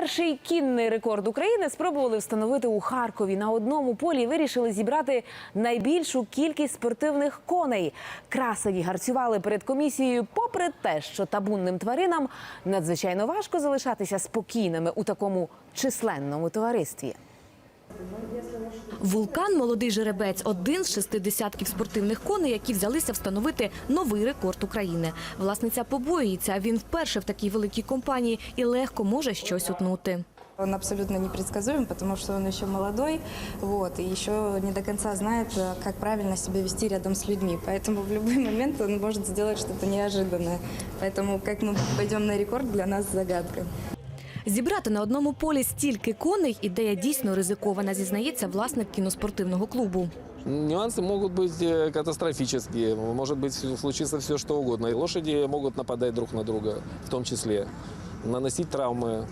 Перший кінний рекорд України спробували встановити у Харкові. На одному полі вирішили зібрати найбільшу кількість спортивних коней. Красені гарцювали перед комісією, попри те, що табунним тваринам надзвичайно важко залишатися спокійними у такому численному товаристві. Вулкан Молодий жеребець один з шести десятків спортивних коней, які взялися встановити новий рекорд України. Власниця побоюється. Він вперше в такій великій компанії і легко може щось утнути. Он абсолютно непредсказуем, потому что он еще молодой, вот, и еще не до конца знает, э, как правильно себя вести рядом с людьми. Поэтому в любой момент он может сделать что-то неожиданное. Поэтому как мы пойдем на рекорд, для нас загадка. Зібрати на одному полі стільки коней – ідея дійсно ризикована, зізнається власник кіноспортивного клубу. Нюансы могут быть э, катастрофические, может быть случиться все что угодно. И лошади могут нападать друг на друга, в том числе наносить травмы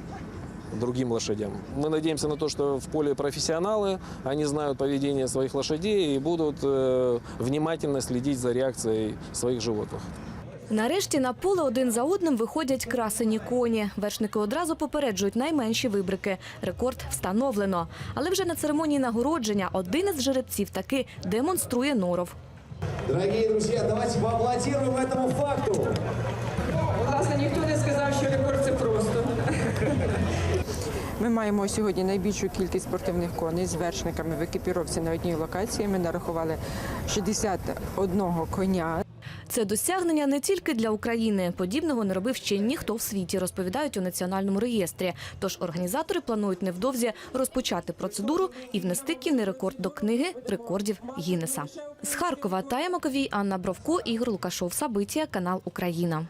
другим лошадям. Мы надеемся на то, что в поле профессионалы, они знают поведение своих лошадей и будут э, внимательно следить за реакцией своих животных. Нарешті на поле один за одним виходять красені коні. Вершники одразу попереджують найменші вибрики. Рекорд встановлено. Але вже на церемонії нагородження один із жеребців таки демонструє норов. Дорогие друзья, давайте поаплодируем этому факту. Власне, ніхто не сказав, що рекорд це просто. Ми маємо сьогодні найбільшу кількість спортивних коней з вершниками в екіпіровці на одній локації. Ми нарахували 61 коня. Це досягнення не тільки для України. Подібного не робив ще ніхто в світі, розповідають у національному реєстрі. Тож організатори планують невдовзі розпочати процедуру і внести кінний рекорд до книги рекордів Гіннеса. З Харкова Тая Маковій, Анна Бровко, Ігор Лукашов, Сабиття, канал Україна.